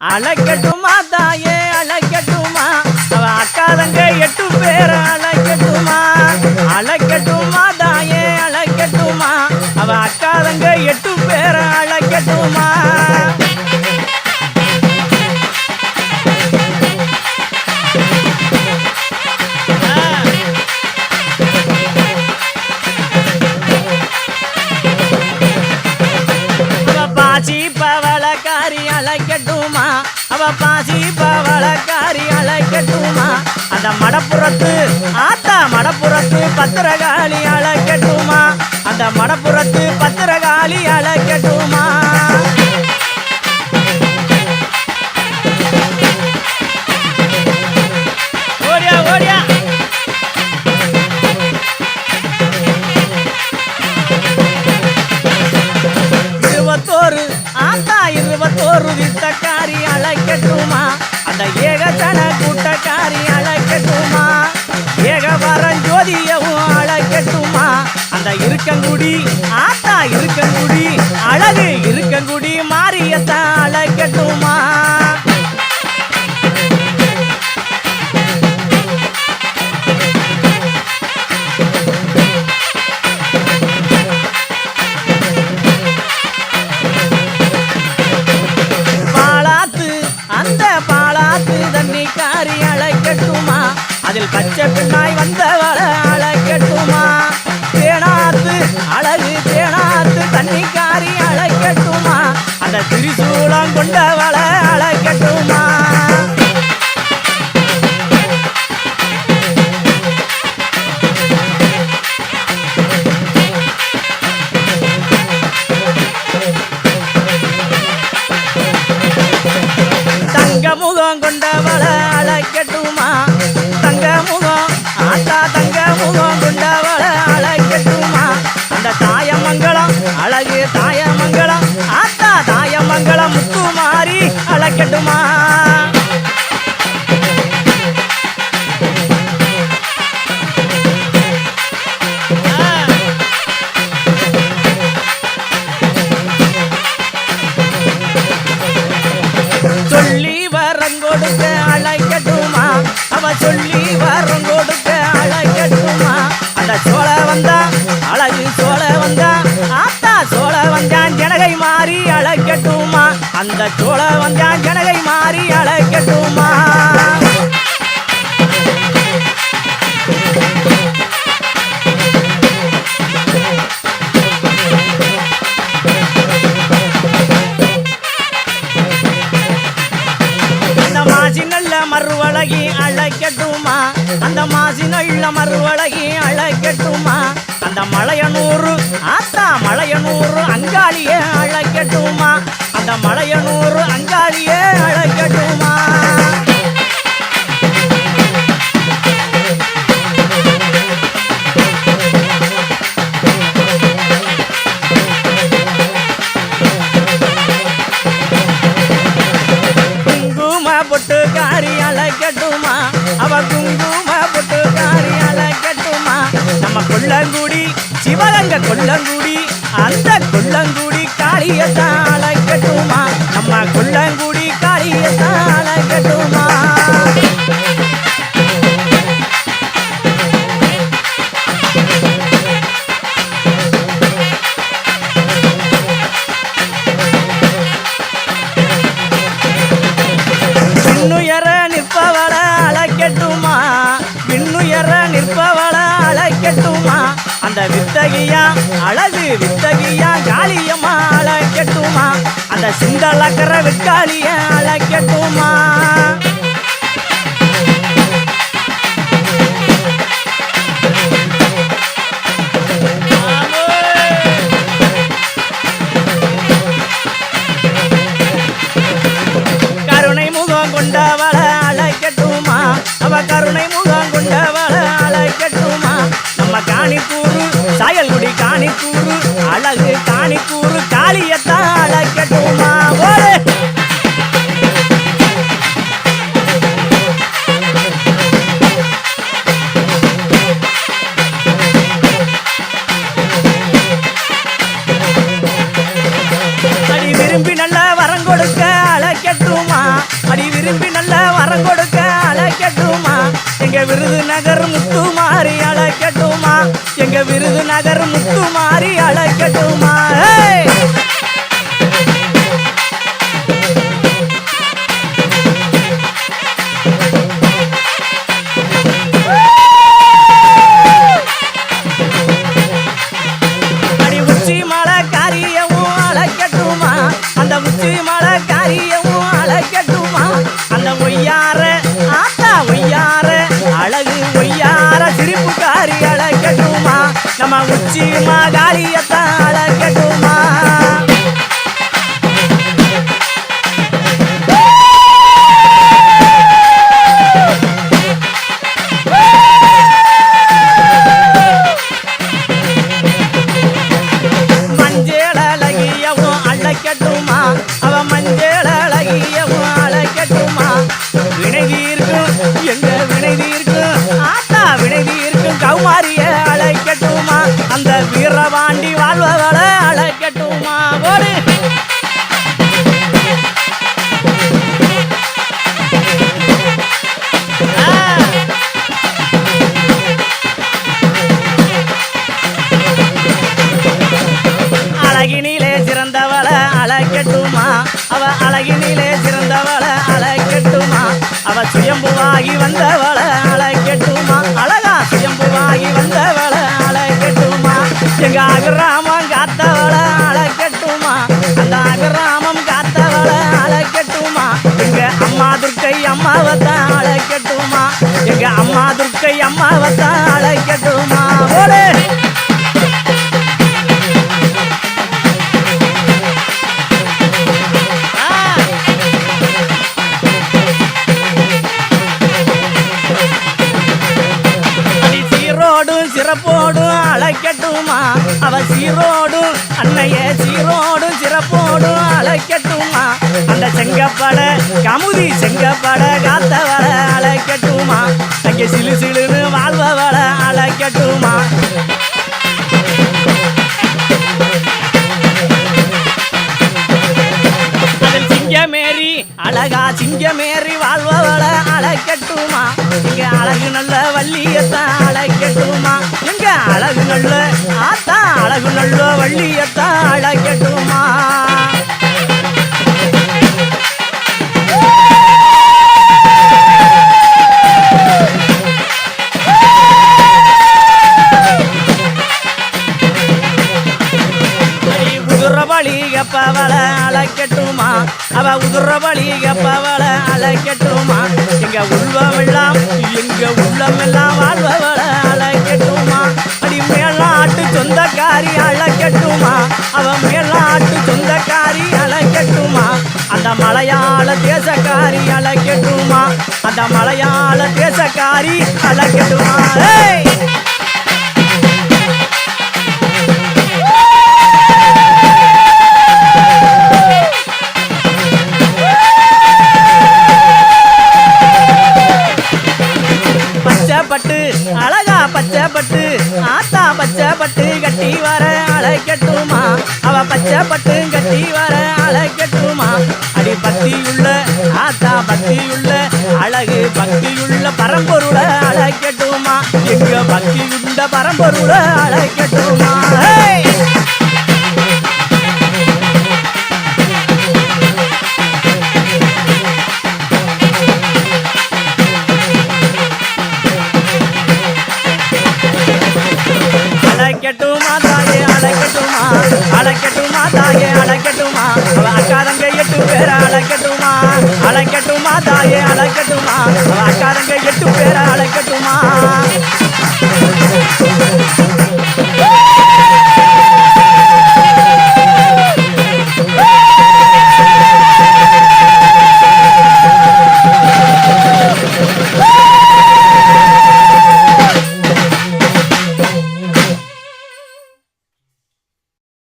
அழைக்கட்டுமா தாயே அழைக்கட்டுமா? அவ அக்காதங்க எட்டு பேர் அழைக்கட்டுமா? அழைக்கட்டுமா தாயே அழைக்கட்டுமா? அவ அக்காதங்க எட்டு பேர் அழைக்கட்டுமா? மடப்புறத்து ஆத்தா மடப்புறத்து பத்திரகாளி அழைக்கட்டுமா? அந்த மடப்புறத்து பத்திரகாளி அழைக்கட்டுமா? இருபத்தோரு ஆத்தா இருபத்தோரு வித்தக்காரி அழைக்கட்டுமா? அந்த இருக்கங்குடி ஆத்தா இருக்கங்குடி அழகு இருக்கங்குடி மாரியத்தான் அழைக்கட்டுமா? பாலாத்து தண்ணி காரி அழைக்கட்டுமா? அதில் பச்சை பின்னாய் வந்தவள திரிசூலம் கொண்டவள அழைக்கட்டுமா? தங்க முகம் கொண்டவள அழைக்கட்டுமா? தங்க முகம் ஆட்டா தங்க முகம் கொண்டவள அழைக்கட்டுமா? அந்த தாயமங்கலம் அழகு தாயமங்கலம் அழைக்கட்டுமா அந்த சோழ வந்தான் ஜனகை மாறி அழைக்கட்டுமா? அந்த மறுவழகி அழைக்கட்டுமா? அந்த மாசி நல்ல மறுவழகி அழைக்கட்டுமா? அந்த மலையனூறு ஆத்தா மலையனூறு அங்காளியே அழைக்கட்டுமா? அந்த மலையனூர் அங்காளியே அழைக்கட்டுமா? குங்கும பொட்டுக்காரி அழைக்கட்டுமா? அவ குங்கும பொட்டுக்காரி அழைக்கட்டுமா? நம்ம கொள்ளங்குடி சிவகங்க கொள்ளங்குடி அந்த குள்ளங்குடி காளியத்தான் அழைக்கட்டுமா? நம்ம குள்ளங்குடி காளியத்தான் அழைக்கட்டுமா? வித்தகியா காளியம்மா அழைக்கட்டுமா அந்த சிந்தலக்கர விற்காளிய அழைக்கட்டுமா கருணை முகம் கொண்டவளை அழைக்கட்டுமா அவ கருணை முகம் விருதுநகர் முத்துமாரி அழைக்கட்டுமா? எங்க விருதுநகர் முத்துமாரி அழைக்கட்டுமா? எங்க வினைதி இருக்கும் ஆத்தா வினைதி இருக்கும் கௌமாரிய அழைக்கட்டுமா? அந்த வீரபாண்டி வாழ்வவளை அழைக்கட்டுமா? போடு அழகினிலே சிறந்தவளை அழைக்கட்டுமா? சுயம்புவாகி வந்தவள அழைக்கட்டுமா அழகா சுயம்புவாகி வந்தவள அழைக்கட்டுமா எங்க அகிராமம் காத்தவள அழைக்கட்டுமா அந்த அகிராமம் காத்தவள அழைக்கட்டுமா எங்க அம்மா துர்க்கை அம்மாவத்தான் அழைக்கட்டுமா எங்க அம்மா துர்க்கை அம்மாவத்தான் அழைக்கட்டுமா போலே! செங்கப்பட கமுதி செங்கப்பட காத்தவள அழைக்கட்டுமா? அங்கே சிலு சிலுன்னு வாழ்பவள அழைக்கட்டுமா? அதில் சிங்கமேரி அழகா சிங்கமேரி வாழ்பவள அழைக்கட்டுமா? இங்க அழகு நல்ல வள்ளியத்தான் அழைக்கட்டுமா? இங்க அழகு நல்ல அழைக்கட்டுமா எங்க உள்ளமெல்லாம் எங்க உள்ளமெல்லாம் வாழ்பவள அழைக்கட்டுமா அடி மேலாட்டு சொந்தக்காரி அழைக்கட்டுமா அவ மேலாட்டு சொந்தக்காரி அழைக்கட்டுமா அந்த மலையாள தேசக்காரி அழைக்கட்டுமா அந்த மலையாள தேசக்காரி அழைக்கட்டுமா பக்தியுள்ள அழகு பக்தியுள்ள பரம்பொருள அழைக்கட்டுமா எங்க பக்தியுள்ள பரம்பொருள அழைக்கட்டுமா அழைக்கட்டுமா தாயே அழைக்கட்டுமா அழைக்கட்டுமா தாயே அழைக்கட்டுமா அவ அக்காரங்க எட்டு பேர அழைக்கட்டும் அழைக்கட்டுமா தாயே அழைக்கட்டுமா அக்காரங்க எட்டு பேரை அழைக்கட்டுமா